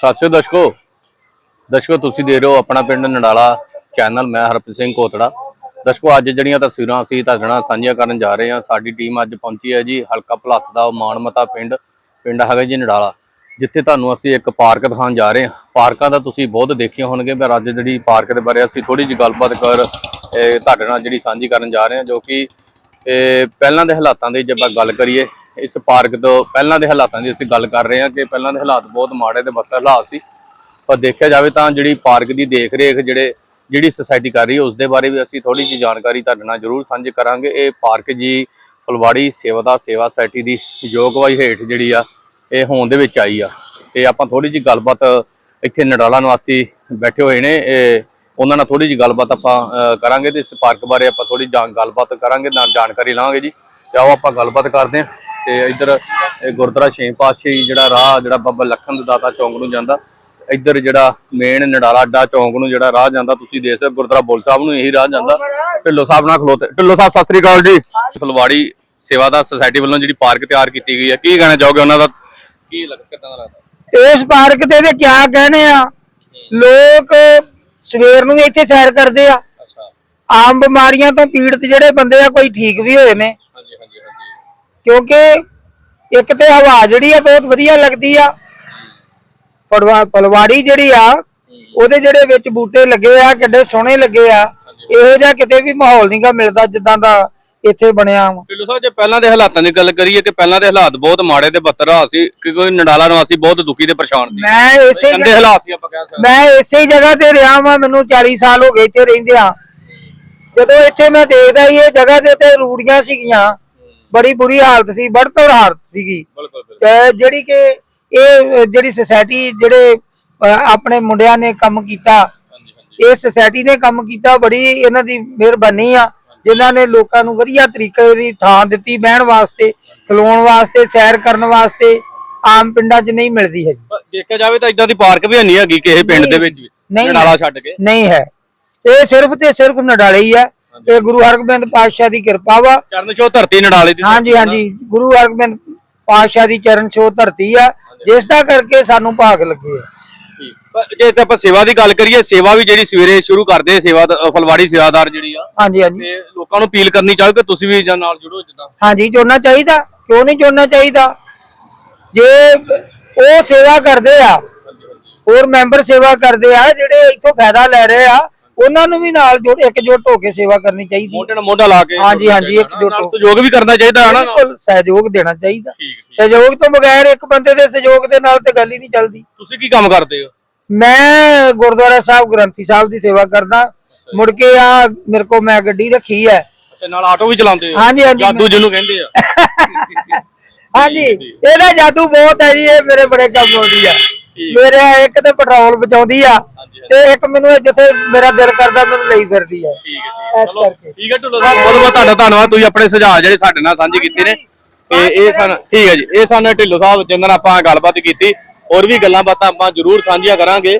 ਸਤਿ ਸ਼੍ਰੀ ਅਕਾਲ ਦਰਸ਼ਕੋ। ਦਰਸ਼ਕੋ, ਤੁਸੀਂ ਦੇਖ ਰਹੇ ਹੋ ਆਪਣਾ ਪਿੰਡ ਨਡਾਲਾ ਚੈਨਲ ਮੈਂ ਹਰਪ੍ਰੀਤ ਸਿੰਘ ਕੋਤੜਾ। ਦਰਸ਼ਕੋ, ਅੱਜ ਜਿਹੜੀਆਂ ਤਸਵੀਰਾਂ ਅਸੀਂ ਤੁਹਾਡੇ ਨਾਲ ਸਾਂਝੀਆਂ ਕਰਨ ਜਾ ਰਹੇ ਹਾਂ, ਸਾਡੀ ਟੀਮ ਅੱਜ ਪਹੁੰਚੀ ਹੈ ਜੀ, ਹਲਕਾ ਭਲੱਤ ਦਾ ਮਾਨਮਤਾ ਪਿੰਡ ਪਿੰਡ ਹੈਗਾ ਜੀ ਨਡਾਲਾ। ਜਿੱਥੇ ਤੁਹਾਨੂੰ ਅਸੀਂ ਇੱਕ ਪਾਰਕ ਦਿਖਾਉਣ ਜਾ ਰਹੇ ਹਾਂ। ਪਾਰਕਾਂ ਦਾ ਤੁਸੀਂ ਬਹੁਤ ਦੇਖੀਆਂ ਹੋਣਗੇ ਪਰ ਅੱਜ ਜਿਹੜੀ ਪਾਰਕ ਦੇ ਬਾਰੇ ਅਸੀਂ ਥੋੜੀ ਜਿਹੀ ਗੱਲਬਾਤ ਕਰ, ਇਹ ਤੁਹਾਡੇ ਨਾਲ ਜਿਹੜੀ ਸਾਂਝੀ ਕਰਨ ਜਾ ਰਹੇ ਹਾਂ, ਜੋ ਕਿ ਪਹਿਲਾਂ ਦੇ ਹਾਲਾਤਾਂ ਦੀ ਜੇ ਆਪਾਂ ਗੱਲ ਕਰੀਏ ਇਸ ਪਾਰਕ ਤੋਂ ਪਹਿਲਾਂ ਦੇ ਹਾਲਾਤਾਂ ਦੀ ਅਸੀਂ ਗੱਲ ਕਰ ਰਹੇ ਹਾਂ ਕਿ ਪਹਿਲਾਂ ਦੇ ਹਾਲਾਤ ਬਹੁਤ ਮਾੜੇ ਤੇ ਬੱਤਰ ਹਾਲਾਤ ਸੀ। ਪਰ ਦੇਖਿਆ ਜਾਵੇ ਤਾਂ ਜਿਹੜੀ ਪਾਰਕ ਦੀ ਦੇਖ ਰੇਖ ਜਿਹੜੇ, ਜਿਹੜੀ ਸੁਸਾਇਟੀ ਕਰ ਰਹੀ ਹੈ ਉਸ ਦੇ ਬਾਰੇ ਵੀ ਅਸੀਂ ਥੋੜੀ ਜਿਹੀ ਜਾਣਕਾਰੀ ਤੁਹਾਡੇ ਨਾਲ ਜ਼ਰੂਰ ਸਾਂਝੀ ਕਰਾਂਗੇ। ਇਹ ਪਾਰਕ ਜੀ ਫੁਲਵਾੜੀ ਸੇਵਾਦਾਰ ਸੇਵਾ ਸੁਸਾਇਟੀ ਦੀ ਯੋਗਵਾਈ ਹੇਠ ਜਿਹੜੀ ਆ, ਇਹ ਹੋਣ ਦੇ ਵਿੱਚ ਆਈ ਆ। ਤੇ ਆਪਾਂ ਥੋੜੀ ਜਿਹੀ ਗੱਲਬਾਤ ਇੱਥੇ ਨਡਾਲਾ ਨਿਵਾਸੀ ਬੈਠੇ ਹੋਏ ਨੇ, ਇਹ ਉਹਨਾਂ ਨਾਲ ਥੋੜੀ ਜਿਹੀ ਗੱਲਬਾਤ ਆਪਾਂ ਕਰਾਂਗੇ ਤੇ ਇਸ ਪਾਰਕ ਬਾਰੇ ਆਪਾਂ ਥੋੜੀ ਜਾਣ ਗੱਲਬਾਤ ਕਰਾਂਗੇ, ਨਾਲ ਜਾਣਕਾਰੀ ਲਵਾਂਗੇ ਜੀ। ਤੇ ਆਓ ਆਪਾਂ ਗੱਲਬਾਤ ਕਰਦੇ ਹਾਂ। ਤੇ ਇੱਧਰ ਇਹ ਗੁਰਦੁਆਰਾ ਛੇ ਪਾਤਸ਼ਾਹੀ ਜਿਹੜਾ ਰਾਹ ਜਿਹੜਾ ਬਾਬਾ ਲਖਨ ਦੇ ਦਾਤਾ ਚੌਂਕ ਨੂੰ ਜਾਂਦਾ ਇੱਧਰ ਜਿਹੜਾ ਮੇਨ ਨਡਾਲਾ ਅੱਡਾ ਚੌਂਕ ਨੂੰ ਜਿਹੜਾ ਰਾਹ ਜਾਂਦਾ ਤੁਸੀਂ ਦੇਖ ਸਕਦੇ ਗੁਰਦੁਆਰਾ ਬੁੱਲ ਸਾਹਿਬ ਨੂੰ ਇਹੀ ਰਾਹ ਜਾਂਦਾ। ਢਿੱਲੋ ਸਾਹਿਬ ਨਾਲ ਖਲੋਤੇ। ਢਿੱਲੋ ਸਾਹਿਬ ਸਤਿ ਸ੍ਰੀ ਅਕਾਲ ਜੀ। ਫੁਲਵਾੜੀ ਸੇਵਾਦਾਰ ਸੁਸਾਇਟੀ ਵੱਲੋਂ ਜਿਹੜੀ ਪਾਰਕ ਤਿਆਰ ਕੀਤੀ ਗਈ ਹੈ ਕੀ ਕਹਿਣਾ ਚਾਹੋਗੇ ਉਹਨਾਂ ਦਾ? ਕੀ ਲੱਗ ਕਿਦਾਂ ਦਾ ਲੱਗਦਾ? ਇਸ ਪਾਰਕ ਤੇ ਤੇ ਕਿਆ ਕਹਿੰਦੇ ਆ? ਲੋਕ ਸਵੇਰ ਨੂੰ ਇੱਥੇ ਸੈਰ ਕਰਦੇ ਆ। ਆਮ ਬਿਮਾਰੀਆਂ ਤੋਂ ਪੀੜਤ ਜਿਹੜੇ ਬੰਦੇ ਆ ਕੋਈ ਠੀਕ ਵੀ ਹੋਏ ਨੇ। ਕਿਉਂਕਿ ਇੱਕ ਤੇ ਹਵਾ ਜਿਹੜੀ ਆ ਬਹੁਤ ਵਧੀਆ ਲੱਗਦੀ ਆ। ਪੜਵਾ ਪਲਵਾੜੀ ਜਿਹੜੀ ਆ ਉਹਦੇ ਜਿਹੜੇ ਵਿੱਚ ਬੂਟੇ ਲੱਗੇ ਆ ਕਿੱਡੇ ਸੋਹਣੇ ਲੱਗੇ ਆ ਇਹੋ ਜਿਹਾ ਕਿਤੇ ਵੀ ਮਾਹੌਲ ਨਹੀਂਗਾ ਮਿਲਦਾ ਜਿੱਦਾਂ ਦਾ ਇੱਥੇ ਬਣਿਆ ਵਾ। ਢਿੱਲੋਂ ਸਾਹਿਬ ਜੇ ਪਹਿਲਾਂ ਦੇ ਹਾਲਾਤਾਂ ਦੀ ਗੱਲ ਕਰੀਏ ਕਿ ਪਹਿਲਾਂ ਦੇ ਹਾਲਾਤ ਬਹੁਤ ਮਾੜੇ ਤੇ ਬੱਤਰ ਹਾਲ ਸੀ ਕਿ ਕੋਈ ਨਡਾਲਾ ਨਿਵਾਸੀ ਬਹੁਤ ਦੁਖੀ ਤੇ ਪਰੇਸ਼ਾਨ ਸੀ। ਮੈਂ ਇਸੇ ਗੰਦੇ ਹਾਲਾਤ ਸੀ ਆਪਾਂ ਕਹਿ ਸਕਦੇ। ਮੈਂ ਇਸੇ ਜਗ੍ਹਾ ਤੇ ਰਿਹਾ ਵਾਂ ਮੈਨੂੰ 40 ਸਾਲ ਹੋ ਗਏ ਇੱਥੇ ਰਹਿੰਦੇ ਆ ਜਦੋਂ ਇੱਥੇ ਮੈਂ ਦੇਖਦਾ ਇਹ ਜਗ੍ਹਾ ਦੇ ਉੱਤੇ ਰੂੜੀਆਂ ਸੀਗੀਆਂ। ਬੜੀ ਬੁਰੀ ਹਾਲਤ ਸੀ ਬੜਤਰ ਹਾਲਤ ਸੀਗੀ। ਤੇ ਜਿਹੜੀ ਕਿ ਇਹ ਜਿਹੜੀ ਸੁਸਾਇਟੀ ਜਿਹੜੇ ਆਪਣੇ ਮੁੰਡਿਆਂ ਨੇ ਕੰਮ ਕੀਤਾ ਇਹ ਸੁਸਾਇਟੀ ਨੇ ਕੰਮ ਕੀਤਾ ਬੜੀ ਇਹਨਾਂ ਦੀ ਮਿਹਰਬਾਨੀ ਆ ਜਿਨ੍ਹਾਂ ਨੇ ਲੋਕਾਂ ਨੂੰ ਵਧੀਆ ਤਰੀਕੇ ਦੀ ਥਾਂ ਦਿੱਤੀ ਬਹਿਣ ਵਾਸਤੇ ਖਲੋਣ ਵਾਸਤੇ ਸੈਰ ਕਰਨ ਵਾਸਤੇ ਆਮ ਪਿੰਡਾਂ 'ਚ ਨਹੀਂ ਮਿਲਦੀ ਪਰ ਦੇਖਿਆ ਜਾਵੇ ਤਾਂ ਇਦਾਂ ਦੀ ਪਾਰਕ ਵੀ ਨਹੀਂ ਹੈਗੀ ਕਿਸੇ ਪਿੰਡ ਦੇ ਵਿੱਚ ਵੀ। ਨਡਾਲਾ ਛੱਡ ਕੇ। ਨਹੀਂ ਹੈ। ਇਹ ਸਿਰਫ ਤੇ ਸਿਰਫ ਨਡਾਲੇ ਹੀ ਆ। ਇਹ ਗੁਰੂ ਹਰਗੋਬਿੰਦ ਪਾਤਸ਼ਾਹ ਦੀ ਕਿਰਪਾ ਵਾ। ਚਰਨ ਛੋਹ ਧਰਤੀ ਨਡਾਲੇ ਦੀ ਹਾਂਜੀ ਹਾਂਜੀ। ਗੁਰੂ ਹਰਗੋਬਿੰਦ ਪਾਤਸ਼ਾਹ ਦੀ ਚਰਨ ਛੋਹ ਧਰਤੀ ਆ। ਜਿਸ ਦਾ ਕਰਕੇ ਸਾਨੂੰ ਭਾਗ ਲੱਗੇ ਆ। ਜੇ ਇੱਥੇ ਆਪਾਂ ਸੇਵਾ ਦੀ ਗੱਲ ਕਰੀਏ ਸੇਵਾ ਵੀ ਜਿਹੜੀ ਸਵੇਰੇ ਸ਼ੁਰੂ ਕਰਦੇ ਸੇਵਾ ਫਲਵਾੜੀ ਸੇਵਾਦਾਰ ਜਿਹੜੀ ਆ ਹਾਂਜੀ ਹਾਂਜੀ। ਤੇ ਲੋਕਾਂ ਨੂੰ ਅਪੀਲ ਕਰਨੀ ਚਾਹੋ ਕਿ ਤੁਸੀਂ ਵੀ ਜਾਂ ਨਾਲ ਜੁੜੋ ਜਿੱਦਾਂ। ਹਾਂਜੀ ਜੁੜਨਾ ਚਾਹੀਦਾ। ਕਿਉਂ ਨਹੀਂ ਜੁੜਨਾ ਚਾਹੀਦਾ? ਜੇ ਉਹ ਸੇਵਾ ਕਰਦੇ ਆ ਹੋਰ ਮੈਂਬਰ ਸੇਵਾ ਕਰਦੇ ਆ ਜਿਹੜੇ ਇੱਥੋਂ ਫਾਇਦਾ ਲੈ ਰਹੇ ਆ ਉਹਨਾਂ ਨੂੰ ਵੀ ਨਾਲ ਜੁੜ ਇਕਜੁੱਟ ਹੋ ਕੇ ਸੇਵਾ ਕਰਨੀ ਚਾਹੀਦੀ। ਮੋਢੇ ਨਾਲ ਮੋਢਾ ਲਾ ਕੇ ਹਾਂਜੀ, ਹਾਂਜੀ, ਇੱਕ ਨਾਲ ਜੁੱਟ ਹੋ। ਸਹਿਯੋਗ ਵੀ ਕਰਨਾ ਚਾਹੀਦਾ ਹੈ ਨਾ ਬਿਲਕੁਲ ਸਹਿਯੋਗ ਦੇਣਾ ਚਾਹੀਦਾ। ਸਹਿਯੋਗ ਤੋਂ ਬਗੈਰ ਇੱਕ ਬੰਦੇ ਦੇ ਸਹਿਯੋਗ ਦੇ ਨਾਲ ਤੇ ਗੱਲ ਹੀ ਨਹੀਂ ਚੱਲਦੀ। ਤੁਸੀਂ ਕੀ ਕੰਮ ਕਰਦੇ ਹੋ? ਮੈਂ ਗੁਰਦੁਆਰਾ ਸਾਹਿਬ ਗ੍ਰੰਥੀ ਸਾਹਿਬ ਦੀ ਸੇਵਾ ਕਰਦਾ। ਮੁੜ ਕੇ ਆ ਮੇਰੇ ਕੋ ਮੈਂ ਗੱਡੀ ਰੱਖੀ ਹੈ। ਅੱਛਾ ਨਾਲ ਆਟੋ ਵੀ ਚਲਾਉਂਦੇ ਹੋ? ਹਾਂਜੀ, ਹਾਂਜੀ, ਜਾਦੂ ਜਿਹਨੂੰ ਕਹਿੰਦੇ ਆ। ਹਾਂਜੀ ਇਹਦਾ ਜਾਦੂ ਬਹੁਤ ਹੈ ਜੀ ਇਹ ਮੇਰੇ ਬੜੇ ਕੰਮ ਆਉਂਦੀ ਆ। ਮੇਰੇ ਇੱਕ ਤੇ ਪੈਟਰੋਲ ਬਚਾਉਂਦੀ ਆ। ਤੇ ਇੱਕ ਮੈਨੂੰ ਇਹ ਜਿੱਥੇ ਮੇਰਾ ਦਿਲ ਕਰਦਾ ਮੈਨੂੰ ਲਈ ਫਿਰਦੀ ਆ। ਠੀਕ ਹੈ ਇਸ ਕਰਕੇ। ਠੀਕ ਹੈ ਢੁੱਲੋ ਸਾਹਿਬ ਬਹੁਤ ਬਹੁਤ ਤੁਹਾਡਾ ਧੰਨਵਾਦ। ਤੁਸੀਂ ਆਪਣੇ ਸੁਝਾਅ ਜਿਹੜੇ ਸਾਡੇ ਨਾਲ ਸਾਂਝੇ ਕੀਤੇ ਨੇ। ਤੇ ਇਹ ਸਨ ਠੀਕ ਹੈ ਜੀ ਇਹ ਸਨ ਢਿੱਲੋ ਸਾਹਿਬ ਨਾਲ ਆਪਾਂ ਗੱਲਬਾਤ ਕੀਤੀ ਹੋਰ ਵੀ ਗੱਲਾਂ ਬਾਤਾਂ ਆਪਾਂ ਜ਼ਰੂਰ ਸਾਂਝੀਆਂ ਕਰਾਂਗੇ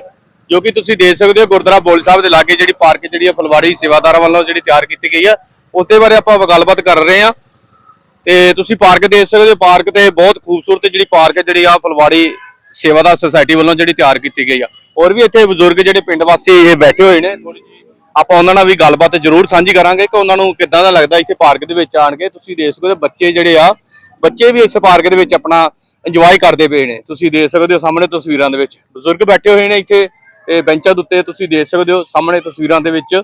ਜੋ ਕਿ ਤੁਸੀਂ ਦੇਖ ਸਕਦੇ ਹੋ ਗੁਰਦੁਆਰਾ ਬੋਲ ਸਾਹਿਬ ਦੇ ਲਾਗੇ ਜਿਹੜੀ ਪਾਰਕ ਜਿਹੜੀ ਆ ਫੁਲਵਾੜੀ ਸੇਵਾਦਾਰਾਂ ਵੱਲੋਂ ਜਿਹੜੀ ਤਿਆਰ ਕੀਤੀ ਗਈ ਆ ਉਹਦੇ ਬਾਰੇ ਆਪਾਂ ਗੱਲਬਾਤ ਕਰ ਰਹੇ ਹਾਂ। ਤੇ ਤੁਸੀਂ ਪਾਰਕ ਦੇਖ ਸਕਦੇ ਹੋ ਪਾਰਕ ਤੇ ਬਹੁਤ ਖੂਬਸੂਰਤ ਜਿਹੜੀ ਪਾਰਕ ਹੈ ਜਿਹੜੀ ਆ ਫੁਲਵਾੜੀ ਸੇਵਾਦਾਰ ਸੁਸਾਇਟੀ ਵੱਲੋਂ ਜਿਹੜੀ ਤਿਆਰ ਕੀਤੀ ਗਈ ਆ। ਹੋਰ ਵੀ ਇੱਥੇ ਬਜ਼ੁਰਗ ਜਿਹੜੇ ਪਿੰਡ ਵਾਸੀ ਇਹ ਬੈਠੇ ਹੋਏ ਨੇ ਥੋੜੀ ਆਪਾਂ ਉਹਨਾਂ ਨਾਲ ਵੀ ਗੱਲਬਾਤ ਜ਼ਰੂਰ ਸਾਂਝੀ ਕਰਾਂਗੇ ਕਿ ਉਹਨਾਂ ਨੂੰ ਕਿੱਦਾਂ ਦਾ ਲੱਗਦਾ ਇੱਥੇ ਪਾਰਕ ਦੇ ਵਿੱਚ ਆਣ ਕੇ। ਤੁਸੀਂ ਦੇਖ ਸਕਦੇ ਹੋ ਬੱਚੇ ਜਿਹੜੇ ਆ ਬੱਚੇ ਵੀ ਇਸ ਪਾਰਕ ਦੇ ਵਿੱਚ ਆਪਣਾ ਇੰਜੋਏ ਕਰਦੇ ਪਏ ਨੇ। ਤੁਸੀਂ ਦੇਖ ਸਕਦੇ ਹੋ ਸਾਹਮਣੇ ਤਸਵੀਰਾਂ ਦੇ ਵਿੱਚ ਬਜ਼ੁਰਗ ਬੈਠੇ ਹੋਏ ਨੇ ਇੱਥੇ ਇਹ ਬੈਂਚਾਂ ਦੇ ਉੱਤੇ ਤੁਸੀਂ ਦੇਖ ਸਕਦੇ ਹੋ ਸਾਹਮਣੇ ਤਸਵੀਰਾਂ ਦੇ ਵਿੱਚ।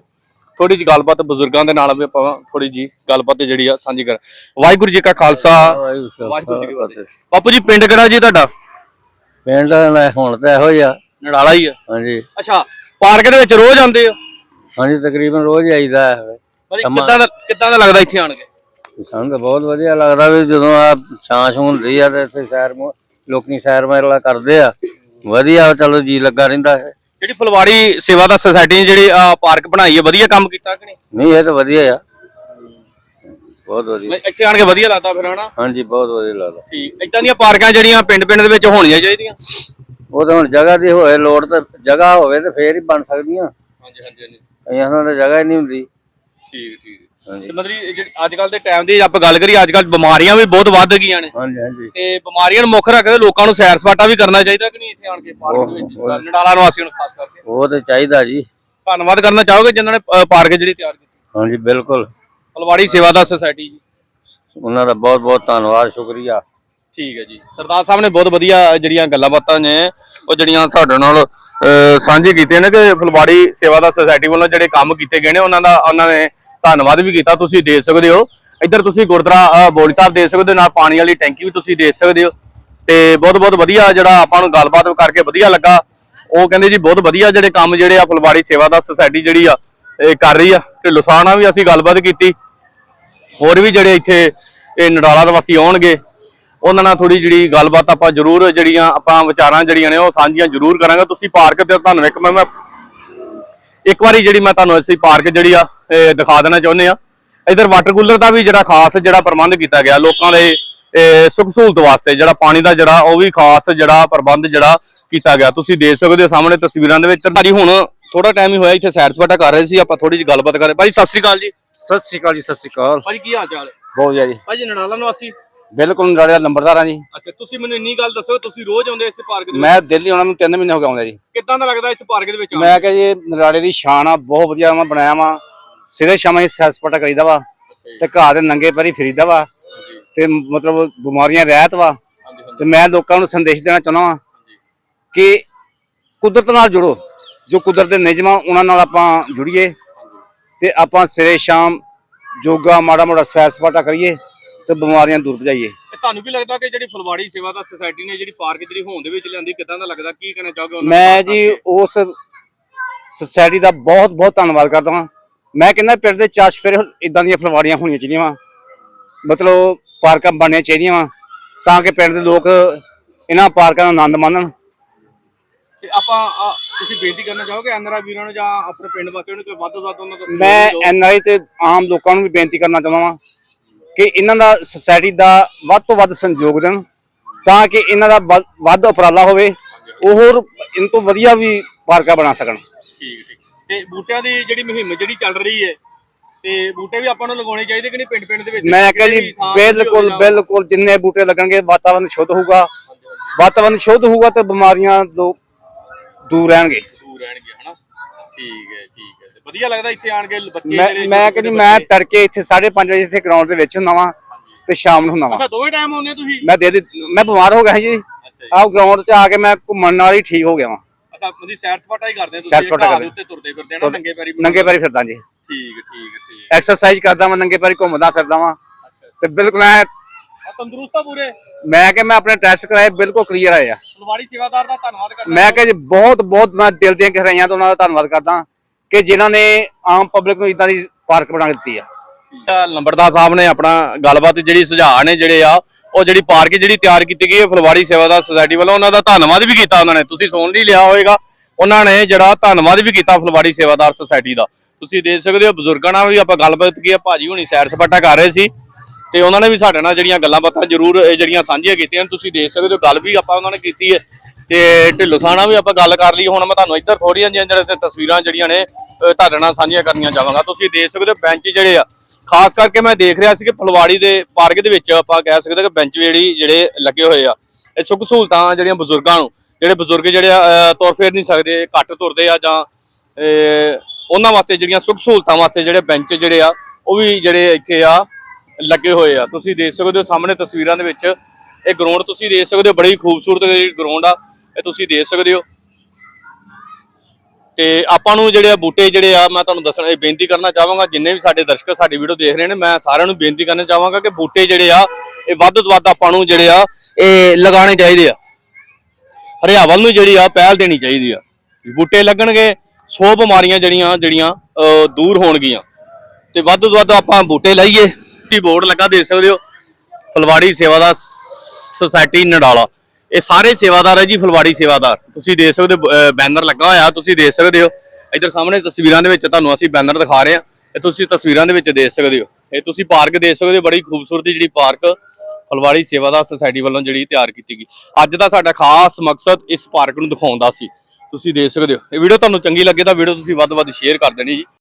ਥੋੜੀ ਜਿਹੀ ਗੱਲਬਾਤ ਬਜ਼ੁਰਗਾਂ ਦੇ ਨਾਲ ਵੀ ਆਪਾਂ ਥੋੜੀ ਜਿਹੀ ਗੱਲਬਾਤ ਜਿਹੜੀ ਆ ਸਾਂਝੀ ਕਰ। ਵਾਹਿਗੁਰੂ ਜੀ ਕਾ ਖਾਲਸਾ। ਵਾਹਿਗੁਰੂ ਜੀ ਕੀ ਫਤਿਹ। ਬਾਪੂ ਜੀ ਪਿੰਡ ਕਿਹੜਾ ਜੀ ਤੁਹਾਡਾ? ਪਿੰਡ ਦਾ ਹੁਣ ਤਾਂ ਇਹੋ ਹੀ ਆ। ਨੜਾਲਾ ਹੀ ਆ। ਹਾਂਜੀ। ਅੱਛਾ ਪਾਰਕ ਦੇ ਵਿੱਚ ਰੋਜ਼ ਆਉਂਦੇ ਆ? ਹਾਂਜੀ ਤਕਰੀਬਨ ਰੋਜ਼ ਹੀ ਆਈਦਾ ਹੈ ਕਿੱਦਾਂ ਦਾ ਕਿੱਦਾਂ ਦਾ ਲੱਗਦਾ ਇੱਥੇ ਆਣ ਕੇ? ਸਾਨੂੰ ਤਾਂ ਬਹੁਤ ਵਧੀਆ ਲੱਗਦਾ ਵੀ ਜਦੋਂ ਆ ਛੂੰ ਹੁੰਦੀ ਆ ਤੇ ਇੱਥੇ ਸੈਰ ਮੁ- ਲੋਕੀ ਸੈਰ ਮੇਲਾ ਕਰਦੇ ਆ। ਵਧੀਆ ਚਲੋ ਜੀ ਲੱਗਾ ਰਹਿੰਦਾ ਹੈ। ਜਿਹੜੀ ਫੁਲਵਾੜੀ ਸੇਵਾ ਦਾ ਸੁਸਾਇਟੀ ਨੇ ਜਿਹੜੀ ਆ ਪਾਰਕ ਬਣਾਈ ਹੈ ਵਧੀਆ ਕੰਮ ਕੀਤਾ ਕਿ ਨਹੀਂ? ਨਹੀਂ ਇਹ ਤਾਂ ਵਧੀਆ ਆ। ਬਹੁਤ ਵਧੀਆ। ਮੈਂ ਇੱਥੇ ਆਣ ਕੇ ਵਧੀਆ ਲੱਗਦਾ ਫਿਰ ਹਨਾ? ਹਾਂਜੀ ਬਹੁਤ ਵਧੀਆ ਲੱਗਦਾ। ਠੀਕ। ਇਦਾਂ ਦੀਆਂ ਪਾਰਕਾਂ ਜਿਹੜੀਆਂ ਪਿੰਡ ਪਿੰਡ ਦੇ ਵਿੱਚ ਹੋਣੀਆਂ ਚਾਹੀਦੀਆਂ? ਉਹ ਤਾਂ ਹੁਣ ਜਗ੍ਹਾ ਦੀ ਹੋਏ ਲੋੜ ਤਾਂ ਜਗ੍ਹਾ ਹੋਵੇ ਤੇ ਫੇਰ ਹੀ ਬਣ ਸਕਦੀਆਂ। ਹਾਂਜੀ ਹਾਂਜੀ ਹਾਂਜੀ। ਅਈਆਂ ਤਾਂ ਜਗ੍ਹਾ ਹੀ ਨਹੀਂ ਹੁੰਦੀ। ਠੀਕ ਠੀਕ। ਹਾਂਜੀ। ਤੇ ਮਤਲਬ ਇਹ ਜਿਹੜੀ ਅੱਜ ਕੱਲ ਦੇ ਟਾਈਮ ਦੀ ਆਪਾਂ ਗੱਲ ਕਰੀਏ ਅੱਜ ਕੱਲ ਬਿਮਾਰੀਆਂ ਵੀ ਬਹੁਤ ਵੱਧ ਗਈਆਂ ਨੇ। ਹਾਂਜੀ ਹਾਂਜੀ। ਤੇ ਬਿਮਾਰੀਆਂ ਨੂੰ ਮੁੱਖ ਰੱਖਦੇ ਲੋਕਾਂ ਨੂੰ ਸੈਰ ਸਪਾਟਾ ਵੀ ਕਰਨਾ ਚਾਹੀਦਾ ਕਿ ਨਹੀਂ ਇੱਥੇ ਆਣ ਕੇ ਪਾਰਕ ਦੇ ਵਿੱਚ ਉਹ- ਨਡਾਲਾ ਨਿਵਾਸੀਆਂ ਨੂੰ ਖਾਸ ਕਰਕੇ। ਉਹ ਤੇ ਚਾਹੀਦਾ ਜੀ। ਧੰਨਵਾਦ ਕਰਨਾ ਚਾਹੋਗੇ ਜਿਨ੍ਹਾਂ ਨੇ ਅ, ਪਾਰਕ ਜਿਹੜੀ ਤਿਆਰ ਕੀਤੀ? ਹਾਂਜੀ ਬਿਲਕੁਲ। ਫਲਵਾੜੀ ਸੇਵਾਦਾਰ ਸੁਸਾਇਟੀ ਜੀ। ਉਹਨਾਂ ਦਾ ਬਹੁਤ ਬਹੁਤ ਧੰਨਵਾਦ ਸ਼ੁਕਰੀਆ। ਠੀਕ ਹੈ ਜੀ। ਸਰਦਾਰ ਸਾਹਿਬ ਨੇ ਬਹੁਤ ਵਧੀਆ ਜਿਹੜੀਆਂ ਗੱਲਾਂ ਬਾਤਾਂ ਨੇ, ਉਹ ਜਿਹੜੀਆਂ ਸਾਡੇ ਨਾਲ ਸਾਂਝੇ ਕੀਤੀਆਂ ਨੇ ਕਿ ਫੁਲਵਾੜੀ ਸੇਵਾਦਾਰ ਸੁਸਾਇਟੀ ਵੱਲੋਂ ਜਿਹੜੇ ਕੰਮ ਕੀਤੇ ਗਏ ਨੇ, ਉਹਨਾਂ ਦਾ, ਉਹਨਾਂ ਨੇ ਧੰਨਵਾਦ ਵੀ ਕੀਤਾ, ਤੁਸੀਂ ਦੇ ਸਕਦੇ ਹੋ। ਇੱਧਰ ਤੁਸੀਂ ਗੁਰਦੁਆਰਾ ਬੋਲੀ ਸਾਹਿਬ ਦੇ ਸਕਦੇ ਹੋ, ਨਾਲ ਪਾਣੀ ਵਾਲੀ ਟੈਂਕੀ ਵੀ ਤੁਸੀਂ ਦੇ ਸਕਦੇ ਹੋ। ਤੇ ਬਹੁਤ ਬਹੁਤ ਵਧੀਆ ਜਿਹੜਾ ਆਪਾਂ ਨੂੰ ਗੱਲਬਾਤ ਕਰਕੇ ਵਧੀਆ ਲੱਗਾ। ਉਹ ਕਹਿੰਦੇ ਜੀ, ਬਹੁਤ ਵਧੀਆ ਜਿਹੜੇ ਕੰਮ ਜਿਹੜੇ ਆ ਫੁਲਵਾੜੀ ਸੇਵਾਦਾਰ ਸੁਸਾਇਟੀ ਜਿਹੜੀ ਆ, ਇਹ ਕਰ ਰਹੀ ਆ। ਤੇ ਲੁਸਾਣਾ ਵੀ ਅਸੀਂ ਗੱਲਬਾਤ ਕੀਤੀ। ਹੋਰ ਵੀ ਜਿਹੜੇ ਇੱਥੇ, ਇਹ ਨਡਾਲਾ ਦੇ ਵਾਸੀ ਆਉਣਗੇ। ਉਹਨਾਂ ਨਾਲ ਥੋੜੀ ਜਿਹੜੀ ਗੱਲਬਾਤ ਆਪਾਂ ਜ਼ਰੂਰ ਜਿਹੜੀਆਂ ਆਪਾਂ ਵਿਚਾਰਾਂ ਜਿਹੜੀਆਂ ਨੇ ਉਹ ਸਾਂਝੀਆਂ ਜ਼ਰੂਰ ਕਰਾਂਗੇ। ਤੁਸੀਂ ਪਾਰਕ ਤੇ ਤੁਹਾਨੂੰ ਇੱਕ ਮੈਂ ਇੱਕ ਵਾਰੀ ਜਿਹੜੀ ਮੈਂ ਤੁਹਾਨੂੰ ਅਸੀਂ ਪਾਰਕ ਜਿਹੜੀ ਆ ਦਿਖਾ ਦੇਣਾ ਚਾਹੁੰਦੇ ਆ। ਇਧਰ ਵਾਟਰ ਕੂਲਰ ਦਾ ਵੀ ਜਿਹੜਾ ਖਾਸ ਜਿਹੜਾ ਪ੍ਰਬੰਧ ਕੀਤਾ ਗਿਆ ਲੋਕਾਂ ਦੇ ਸੁੱਖ ਸਹੂਲਤ ਵਾਸਤੇ ਜਿਹੜਾ ਪਾਣੀ ਦਾ ਜਿਹੜਾ ਉਹ ਵੀ ਖਾਸ ਜਿਹੜਾ ਪ੍ਰਬੰਧ ਜਿਹੜਾ ਕੀਤਾ ਗਿਆ। ਤੁਸੀਂ ਦੇਖ ਸਕਦੇ ਹੋ ਸਾਹਮਣੇ ਤਸਵੀਰਾਂ ਦੇ ਵਿੱਚ। ਭਾਜੀ ਹੁਣ ਥੋੜਾ ਟਾਈਮ ਹੀ ਹੋਇਆ ਇੱਥੇ ਸੈਰ ਸਪਾਟਾ ਕਰ ਰਹੇ ਸੀ ਆਪਾਂ ਥੋੜੀ ਜਿਹੀ ਗੱਲਬਾਤ ਕਰ ਰਹੇ ਭਾਜੀ ਸਤਿ ਸ੍ਰੀ ਅਕਾਲ ਜੀ। ਸਤਿ ਸ੍ਰੀ ਅਕਾਲ ਜੀ ਸਤਿ ਸ੍ਰੀ ਅਕਾਲ। ਭਾਜੀ ਕੀ ਹਾਲ ਚਾਲ? ਹੈ ਬਹੁਤ ਵਧੀਆ ਜੀ। ਭਾਜੀ ਨਡਾਲਾ ਨਿਵਾਸੀ ਬਿਲਕੁਲ ਨਰਾੜੇ ਦਾ ਨੰਬਰਦਾਰ ਆ ਜੀ। ਅੱਛਾ ਤੁਸੀਂ ਮੈਨੂੰ ਇੰਨੀ ਗੱਲ ਦੱਸੋ ਤੁਸੀਂ ਰੋਜ਼ ਆਉਂਦੇ ਇਸ ਪਾਰਕ ਦੇ ਵਿੱਚ? ਮੈਂ ਦਿੱਲੀ ਆਉਣਾ ਨੂੰ 3 ਮਹੀਨੇ ਹੋ ਗਏ ਆਉਂਦਾ ਜੀ। ਕਿੱਦਾਂ ਦਾ ਲੱਗਦਾ ਇਸ ਪਾਰਕ ਦੇ ਵਿੱਚ ਆਉਣਾ? ਮੈਂ ਕਿਹਾ ਜੀ ਨਰਾੜੇ ਦੀ ਸ਼ਾਨ ਆ ਬਹੁਤ ਵਧੀਆ ਮੈਂ ਬਣਾਇਆ ਵਾ। ਸਿਰੇ ਸ਼ਾਮਾਂ ਸੈਰ ਸਪਾਟਾ ਕਰੀਦਾ ਵਾ ਤੇ ਘਾਹ ਦੇ ਨੰਗੇ ਪੈਰੀ ਫਰੀਦਾ ਵਾ ਤੇ ਮਤਲਬ ਬਿਮਾਰੀਆਂ ਰਹਿਤ ਵਾ। ਤੇ ਮੈਂ ਲੋਕਾਂ ਨੂੰ ਸੰਦੇਸ਼ ਦੇਣਾ ਚਾਹੁੰਦਾ ਵਾਂ ਕਿ ਕੁਦਰਤ ਨਾਲ ਜੁੜੋ। ਜੋ ਕੁਦਰਤ ਦੇ ਨਿਯਮ ਆ ਉਹਨਾਂ ਨਾਲ ਆਪਾਂ ਜੁੜੀਏ ਤੇ ਆਪਾਂ ਸਿਰੇ ਸ਼ਾਮ ਯੋਗਾ ਮਾੜਾ ਮੋੜਾ ਸੈਰ ਸਪਾਟਾ ਕਰੀਏ। ਤੇ ਬਿਮਾਰੀਆਂ ਦੂਰ ਭਜਾਈਏ। ਤੇ ਤੁਹਾਨੂੰ ਕੀ ਲੱਗਦਾ ਕਿ ਜਿਹੜੀ ਫੁਲਵਾੜੀ ਸੇਵਾ ਦਾ ਸੁਸਾਇਟੀ ਨੇ ਜਿਹੜੀ ਪਾਰਕ ਜਿਹੜੀ ਹੋਂਦ ਦੇ ਵਿੱਚ ਲਿਆਂਦੀ ਕਿੱਦਾਂ ਦਾ ਲੱਗਦਾ? ਕੀ ਕਹਿਣਾ ਚਾਹੋਗੇ ਉਹਨਾਂ ਮੈਂ? ਜੀ ਉਸ ਸੁਸਾਇਟੀ ਦਾ ਬਹੁਤ ਬਹੁਤ ਧੰਨਵਾਦ ਕਰਦਾ ਹਾਂ ਮੈਂ ਕਹਿੰਦਾ ਪਿੰਡ ਦੇ ਚਾਰ ਫਿਰ ਇਦਾਂ ਦੀਆਂ ਫਲਵਾੜੀਆਂ ਹੋਣੀਆਂ ਚਾਹੀਦੀਆਂ ਵਾ। ਮਤਲਬ ਪਾਰਕਾਂ ਬਣਨੀਆਂ ਚਾਹੀਦੀਆਂ ਵਾ ਤਾਂ ਕਿ ਪਿੰਡ ਦੇ ਲੋਕ ਇਹਨਾਂ ਪਾਰਕਾਂ ਦਾ ਆਨੰਦ ਮਾਣਨ। ਤੇ ਆਪਾਂ ਤੁਸੀਂ ਬੇਨਤੀ ਕਰਨਾ ਚਾਹੋਗੇ ਐਨਰਾ ਵੀਰਾਂ ਨੂੰ ਜਾਂ ਆਪਣੇ ਪਿੰਡ ਵਾਸੀਆਂ ਨੂੰ ਕੋਈ ਵੱਧ ਤੋਂ ਵੱਧ ਉਹਨਾਂ ਦਾ ਸਹਿਯੋਗ ਮੈਂ ਦਿਓ। ਐਨਆਈ ਤੇ ਆਮ ਲੋਕਾਂ ਨੂੰ ਵੀ ਬੇਨਤੀ ਕਰਨਾ ਚਾਹੁੰਦਾ ਵਾਂ ਕਿ ਇਹਨਾਂ ਦਾ ਸੁਸਾਇਟੀ ਦਾ ਵੱਧ ਤੋਂ ਵੱਧ ਸੰਯੋਗ ਦੇਣ ਤਾਂ ਕਿ ਇਹਨਾਂ ਦਾ ਵੱਧ- ਉਪਰਾਲਾ ਹੋਵੇ ਉਹ ਇਹਨਾਂ ਤੋਂ ਵਧੀਆ ਵੀ ਪਾਰਕਾਂ ਬਣਾ ਸਕਣ। ਠੀਕ ਠੀਕ। ਤੇ ਬੂਟਿਆਂ ਦੀ ਜਿਹੜੀ ਮੁਹਿੰਮ ਜਿਹੜੀ ਚੱਲ ਰਹੀ ਹੈ ਤੇ ਬੂਟੇ ਵੀ ਆਪਾਂ ਨੂੰ ਲਗਾਉਣੇ ਚਾਹੀਦੇ ਕਿ ਨਹੀਂ ਪਿੰਡ ਪਿੰਡ ਦੇ ਵਿੱਚ? ਮੈਂ ਕਿਹਾ ਜੀ ਬਿਲਕੁਲ ਬਿਲਕੁਲ ਜਿੰਨੇ ਬੂਟੇ ਲੱਗਣਗੇ ਵਾਤਾਵਰਨ ਸ਼ੁੱਧ ਹੋਊਗਾ। ਵਾਤਾਵਰਨ ਸ਼ੁੱਧ ਹੋਊਗਾ ਤੇ ਬਿਮਾਰੀਆਂ ਤੋਂ ਦੂਰ ਰਹਿਣਗੇ। ਦੂਰ ਰਹਿਣਗੇ ਹਨਾ? ਠੀਕ ਹੈ ਠੀਕ। ਵਧੀਆ ਲੱਗਦਾ ਇੱਥੇ ਆਣ ਕੇ ਬੱਚੇ ਮੈਂ ਮੈਂ ਕਹਿੰਦੀ ਮੈਂ। ਤੜਕੇ ਇੱਥੇ 5:30 ਵਜੇ ਇੱਥੇ ਗਰਾਊਂਡ ਦੇ ਵਿੱਚ ਹੁੰਦਾ ਵਾਂ ਤੇ ਸ਼ਾਮ ਨੂੰ ਹੁੰਦਾ ਵਾਂ ਅੱਛਾ ਦੋਵੇਂ ਟਾਈਮ ਆਉਂਦੇ ਤੁਸੀਂ? ਮੈਂ ਦੇ ਮੈਂ ਬਿਮਾਰ ਹੋ ਗਿਆ ਜੀ। ਆਹ ਗਰਾਊਂਡ 'ਚ ਆ ਕੇ ਮੈਂ ਘੁੰਮਣ ਨਾਲ ਹੀ ਠੀਕ ਹੋ ਗਿਆ ਵਾਂ। ਅੱਛਾ ਮਦੀ ਸੈਰ ਸਪਾਟਾ ਹੀ ਕਰਦੇ ਹੋ ਸੈਰ ਸਪਾਟਾ ਕਰਦੇ। ਉੱਤੇ ਤੁਰਦੇ ਫਿਰਦੇ ਨਾ ਨੰਗੇ ਪੈਰੀ ਨੰਗੇ ਪੈਰੀ ਫਿਰਦਾ ਜੀ। ਠੀਕ ਠੀਕ ਠੀਕ ਐਕਸਰਸਾਈਜ਼ ਕਰਦਾ ਵਾਂ ਨੰਗੇ ਪੈਰੀ ਘੁੰਮਦਾ ਫਿਰਦਾ ਵਾਂ। ਤੇ ਬਿਲਕੁਲ ਐ ਤੰਦਰੁਸਤ ਆ ਪੂਰੇ? ਮੈਂ ਕਿ ਮੈਂ ਆਪਣੇ ਟੈਸਟ ਕਰਾਏ ਬਿਲਕੁਲ ਕਲੀਅਰ ਆਏ ਆ। ਫੁਲਵਾੜੀ ਸੇਵਾਦਾਰ ਦਾ ਧੰਨਵਾਦ ਕਰਨਾ ਮੈਂ ਜੀ ਬਹੁਤ ਬਹੁਤ ਮੈਂ ਦਿਲ ਦੀਆਂ ਗਹਿਰਾਈਆਂ ਤੋਂ ਉਹਨਾਂ ਦਾ ਧੰਨਵਾਦ ਕਰਦਾ। ਕਿ ਜਿਨ੍ਹਾਂ ਨੇ ਆਮ ਪਬਲਿਕ ਨੂੰ ਇਦਾਂ ਦੀ ਪਾਰਕ ਬਣਾ ਦਿੱਤੀ ਆ। ਲੰਬੜਦਾਰ ਸਾਹਿਬ ਨੇ ਆਪਣਾ ਗੱਲਬਾਤ ਜਿਹੜੀ ਸੁਝਾਅ ਨੇ ਜਿਹੜੇ ਆ, ਉਹ ਜਿਹੜੀ ਪਾਰਕ ਜਿਹੜੀ ਤਿਆਰ ਕੀਤੀ ਗਈ ਹੈ ਫੁਲਵਾੜੀ ਸੇਵਾਦਾਰ ਸੁਸਾਇਟੀ ਵੱਲੋਂ ਉਹਨਾਂ ਦਾ ਧੰਨਵਾਦ ਵੀ ਕੀਤਾ ਉਹਨਾਂ ਨੇ। ਤੁਸੀਂ ਸੁਣ ਲਈ, ਲਿਆ ਹੋਵੇਗਾ ਉਹਨਾਂ ਨੇ ਜਿਹੜਾ ਧੰਨਵਾਦ ਵੀ ਕੀਤਾ ਫੁਲਵਾੜੀ ਸੇਵਾਦਾਰ ਸੁਸਾਇਟੀ ਦਾ। ਤੁਸੀਂ ਦੇਖ ਸਕਦੇ ਹੋ ਬਜ਼ੁਰਗਾਂ ਨਾਲ ਵੀ ਆਪਾਂ ਗੱਲਬਾਤ ਕੀਤੀ ਆ, ਭਾਜੀ ਹੁਣੀ ਸੈਰ ਸਪਾਟਾ ਕਰ ਰਹੇ ਸੀ। ਤੇ ਉਹਨਾਂ ਨੇ ਵੀ ਸਾਡੇ ਨਾਲ ਜਿਹੜੀਆਂ ਗੱਲਾਂ ਬਾਤਾਂ ਜ਼ਰੂਰ ਇਹ ਜਿਹੜੀਆਂ ਸਾਂਝੀਆਂ ਕੀਤੀਆਂ ਨੇ। ਤੁਸੀਂ ਦੇਖ ਸਕਦੇ ਹੋ ਗੱਲ ਵੀ ਆਪਾਂ ਉਹਨਾਂ ਨੇ ਕੀਤੀ ਹੈ ਤੇ ਢਿੱਲੋਂ ਸਾਣਾ ਵੀ ਆਪਾਂ ਗੱਲ ਕਰ ਲਈ ਹੁਣ ਮੈਂ ਤੁਹਾਨੂੰ ਇੱਧਰ ਥੋੜੀਆਂ ਜਿਹੀਆਂ ਜਿਹੜੇ ਤਸਵੀਰਾਂ ਜਿਹੜੀਆਂ ਨੇ ਤੁਹਾਡੇ ਨਾਲ ਸਾਂਝੀਆਂ ਕਰਨੀਆਂ ਚਾਹਾਂਗਾ ਤੁਸੀਂ ਦੇਖ ਸਕਦੇ ਹੋ ਬੈਂਚ ਜਿਹੜੇ ਆ ਖਾਸ ਕਰਕੇ ਮੈਂ ਦੇਖ ਰਿਹਾ ਸੀ ਕਿ ਫਲਵਾੜੀ ਦੇ ਪਾਰਕ ਦੇ ਵਿੱਚ ਆਪਾਂ ਕਹਿ ਸਕਦੇ ਕਿ ਬੈਂਚ ਜਿਹੜੀ ਜਿਹੜੇ ਲੱਗੇ ਹੋਏ ਆ ਇਹ ਸੁੱਖ ਸਹੂਲਤਾਂ ਜਿਹੜੀਆਂ ਬਜ਼ੁਰਗਾਂ ਨੂੰ ਜਿਹੜੇ ਬਜ਼ੁਰਗ ਜਿਹੜੇ ਆ, ਤੁਰ ਫੇਰ ਨਹੀਂ ਸਕਦੇ ਘੱਟ ਤੁਰਦੇ ਆ ਜਾਂ ਉਹਨਾਂ ਵਾਸਤੇ ਜਿਹੜੀਆਂ ਸੁੱਖ ਸਹੂਲਤਾਂ ਵਾਸਤੇ ਜਿਹੜੇ ਬੈਂਚ ਜਿਹੜੇ ਆ ਉਹ ਵੀ ਜਿਹੜੇ ਇੱਥੇ ਆ ਲੱਗੇ ਹੋਏ ਆ। ਤੁਸੀਂ ਦੇਖ ਸਕਦੇ ਹੋ ਸਾਹਮਣੇ ਤਸਵੀਰਾਂ ਦੇ ਵਿੱਚ ਇਹ ਗਰਾਊਂਡ ਤੁਸੀਂ ਦੇਖ ਸਕਦੇ ਹੋ, ਬੜੀ ਖੂਬਸੂਰਤ ਗਰਾਊਂਡ ਆ, ਇਹ ਤੁਸੀਂ ਦੇਖ ਸਕਦੇ ਹੋ। ਤੇ ਆਪਾਂ ਨੂੰ ਜਿਹੜੇ ਆ ਬੂਟੇ ਜਿਹੜੇ ਆ, ਮੈਂ ਤੁਹਾਨੂੰ ਦੱਸਣਾ, ਇਹ ਬੇਨਤੀ ਕਰਨਾ ਚਾਹਾਂਗਾ, ਜਿੰਨੇ ਵੀ ਸਾਡੇ ਦਰਸ਼ਕ ਸਾਡੀ ਵੀਡੀਓ ਦੇਖ ਰਹੇ ਨੇ, ਮੈਂ ਸਾਰਿਆਂ ਨੂੰ ਬੇਨਤੀ ਕਰਨਾ ਚਾਹਾਂਗਾ ਕਿ ਬੂਟੇ ਜਿਹੜੇ ਆ, ਇਹ ਵੱਧ ਤੋਂ ਵੱਧ ਆਪਾਂ ਨੂੰ ਜਿਹੜੇ ਆ, ਇਹ ਲਗਾਉਣੇ ਚਾਹੀਦੇ ਆ। ਹਰਿਆਵਲ ਨੂੰ ਜਿਹੜੀ ਆ, ਪਹਿਲ ਦੇਣੀ ਚਾਹੀਦੀ ਆ। ਬੂਟੇ ਲੱਗਣਗੇ 100 ਬਿਮਾਰੀਆਂ ਜਿਹੜੀਆਂ ਜਿਹੜੀਆਂ ਦੂਰ ਹੋਣਗੀਆਂ। ਤੇ ਵੱਧ ਤੋਂ ਵੱਧ ਆਪਾਂ ਬੂਟੇ ਲਾਈਏ। ਟੀ ਬੋਰਡ ਲੱਗਾ, ਦੇਖ ਸਕਦੇ ਹੋ। ਫਲਵਾੜੀ ਸੇਵਾਦਾਰ ਸੁਸਾਇਟੀ ਨਡਾਲਾ। ਇਹ ਸਾਰੇ ਸੇਵਾਦਾਰ ਹੈ ਜੀ, ਫਲਵਾੜੀ ਸੇਵਾਦਾਰ। ਤੁਸੀਂ ਦੇਖ ਸਕਦੇ ਹੋ ਬੈਨਰ ਲੱਗਾ ਹੋਇਆ, ਤੁਸੀਂ ਦੇਖ ਸਕਦੇ ਹੋ। ਇੱਧਰ ਸਾਹਮਣੇ ਤਸਵੀਰਾਂ ਦੇ ਵਿੱਚ ਤੁਹਾਨੂੰ ਅਸੀਂ ਬੈਨਰ ਦਿਖਾ ਰਹੇ ਹਾਂ। ਇਹ ਤੁਸੀਂ ਤਸਵੀਰਾਂ ਦੇ ਵਿੱਚ ਦੇਖ ਸਕਦੇ ਹੋ। ਇਹ ਤੁਸੀਂ ਪਾਰਕ ਦੇਖ ਸਕਦੇ ਹੋ, ਬੜੀ ਖੂਬਸੂਰਤੀ ਜਿਹੜੀ ਪਾਰਕ ਫਲਵਾੜੀ ਸੇਵਾਦਾਰ ਸੁਸਾਇਟੀ ਵੱਲੋਂ ਜਿਹੜੀ ਤਿਆਰ ਕੀਤੀ ਗਈ। ਅੱਜ ਦਾ ਸਾਡਾ ਖਾਸ ਮਕਸਦ ਇਸ ਪਾਰਕ ਨੂੰ ਦਿਖਾਉਣ ਦਾ ਸੀ। ਤੁਸੀਂ ਦੇਖ ਸਕਦੇ ਹੋ। ਇਹ ਵੀਡੀਓ ਤੁਹਾਨੂੰ ਚੰਗੀ ਲੱਗੇ ਤਾਂ ਵੀਡੀਓ ਤੁਸੀਂ ਵੱਧ ਵੱਧ ਸ਼ੇਅਰ ਕਰ ਦੇਣੀ ਜੀ।